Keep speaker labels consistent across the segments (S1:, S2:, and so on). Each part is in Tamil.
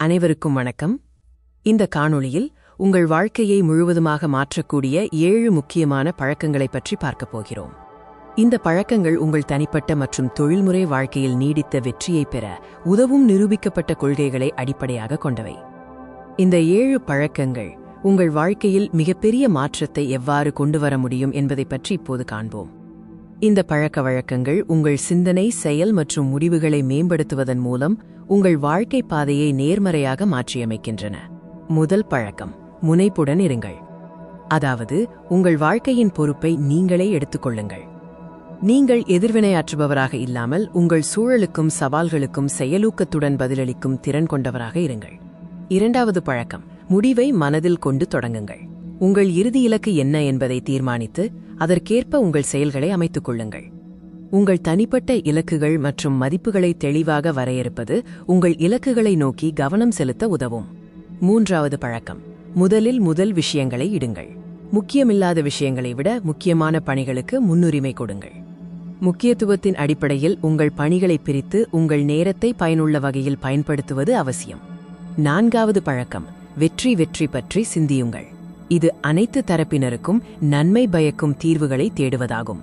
S1: அனைவருக்கும் வணக்கம். இந்த காணொளியில் உங்கள் வாழ்க்கையை முழுவதுமாக மாற்றக்கூடிய ஏழு முக்கியமான பழக்கங்களைப் பற்றி பார்க்கப் போகிறோம். இந்த பழக்கங்கள் உங்கள் தனிப்பட்ட மற்றும் தொழில்முறை வாழ்க்கையில் நீடித்த வெற்றியை பெற உதவும் நிரூபிக்கப்பட்ட கொள்கைகளை அடிப்படையாக கொண்டவை. இந்த ஏழு பழக்கங்கள் உங்கள் வாழ்க்கையில் மிகப்பெரிய மாற்றத்தை எவ்வாறு கொண்டு வர முடியும் என்பதைப் பற்றி இப்போது காண்போம். இந்த பழக்க வழக்கங்கள் உங்கள் சிந்தனை செயல் மற்றும் முடிவுகளை மேம்படுத்துவதன் மூலம் உங்கள் வாழ்க்கை பாதையை நேர்மறையாக மாற்றியமைக்கின்றன. முதல் பழக்கம் முனைப்புடன் இருங்கள். அதாவது உங்கள் வாழ்க்கையின் பொறுப்பை நீங்களே எடுத்துக்கொள்ளுங்கள் நீங்கள் எதிர்வினையாற்றுபவராக இல்லாமல் உங்கள் சூழலுக்கும் சவால்களுக்கும் செயலூக்கத்துடன் பதிலளிக்கும் திறன் கொண்டவராக இருங்கள். இரண்டாவது பழக்கம் முடிவை மனதில் கொண்டு தொடங்குங்கள். உங்கள் இறுதி இலக்கு என்ன என்பதை தீர்மானித்து அதற்கேற்ப உங்கள் செயல்களை அமைத்துக் கொள்ளுங்கள். உங்கள் தனிப்பட்ட இலக்குகள் மற்றும் மதிப்புகளை தெளிவாக வரையறுப்பது உங்கள் இலக்குகளை நோக்கி கவனம் செலுத்த உதவும். மூன்றாவது பழக்கம். முதலில் முதல் விஷயங்களை இடுங்கள். முக்கியமில்லாத விஷயங்களை விட முக்கியமான பணிகளுக்கு முன்னுரிமை கொடுங்கள். முக்கியத்துவத்தின் அடிப்படையில் உங்கள் பணிகளை பிரித்து உங்கள் நேரத்தை பயனுள்ள வகையில் பயன்படுத்துவது அவசியம். நான்காவது பழக்கம். வெற்றி வெற்றி பற்றி சிந்தியுங்கள். இது அனைத்து தரப்பினருக்கும் நன்மை பயக்கும் தீர்வுகளை தேடுவதாகும்.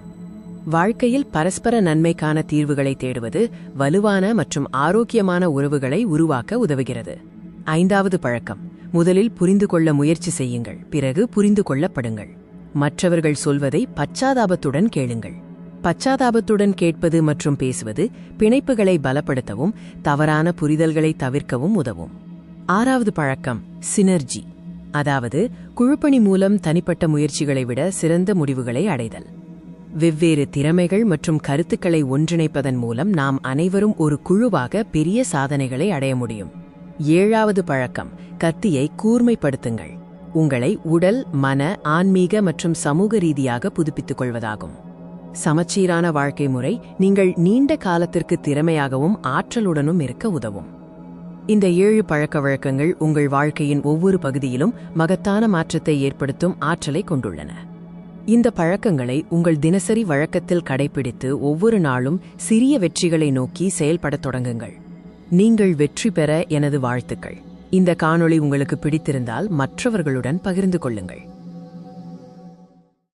S1: வாழ்க்கையில் பரஸ்பர நன்மைக்கான தீர்வுகளை தேடுவது வலுவான மற்றும் ஆரோக்கியமான உறவுகளை உருவாக்க உதவுகிறது. ஐந்தாவது பழக்கம். முதலில் புரிந்து கொள்ள முயற்சி செய்யுங்கள். பிறகு புரிந்து கொள்ளப்படுங்கள். மற்றவர்கள் சொல்வதை பச்சாதாபத்துடன் கேளுங்கள். பச்சாதாபத்துடன் கேட்பது மற்றும் பேசுவது பிணைப்புகளை பலப்படுத்தவும் தவறான புரிதல்களை தவிர்க்கவும் உதவும். ஆறாவது பழக்கம். சினர்ஜி. அதாவது குழுப்பணி மூலம் தனிப்பட்ட முயற்சிகளை விட சிறந்த முடிவுகளை அடைதல். வெவ்வேறு திறமைகள் மற்றும் கருத்துக்களை ஒன்றிணைப்பதன் மூலம் நாம் அனைவரும் ஒரு குழுவாக பெரிய சாதனைகளை அடைய முடியும். ஏழாவது பழக்கம் கத்தியை கூர்மைப்படுத்துங்கள். உங்களை உடல் மன ஆன்மீக மற்றும் சமூக ரீதியாக புதுப்பித்துக் கொள்வதாகும். சமச்சீரான வாழ்க்கை முறை நீங்கள் நீண்ட காலத்திற்கு திறமையாகவும் ஆற்றலுடனும் இருக்க உதவும். இந்த ஏழு பழக்க வழக்கங்கள் உங்கள் வாழ்க்கையின் ஒவ்வொரு பகுதியிலும் மகத்தான மாற்றத்தை ஏற்படுத்தும் ஆற்றலை கொண்டுள்ளன. இந்த பழக்கங்களை உங்கள் தினசரி வழக்கத்தில் கடைபிடித்து ஒவ்வொரு நாளும் சிறிய வெற்றிகளை நோக்கி செயல்படத் தொடங்குங்கள். நீங்கள் வெற்றி பெற எனது வாழ்த்துக்கள். இந்த காணொளி உங்களுக்கு பிடித்திருந்தால் மற்றவர்களுடன் பகிர்ந்து கொள்ளுங்கள்.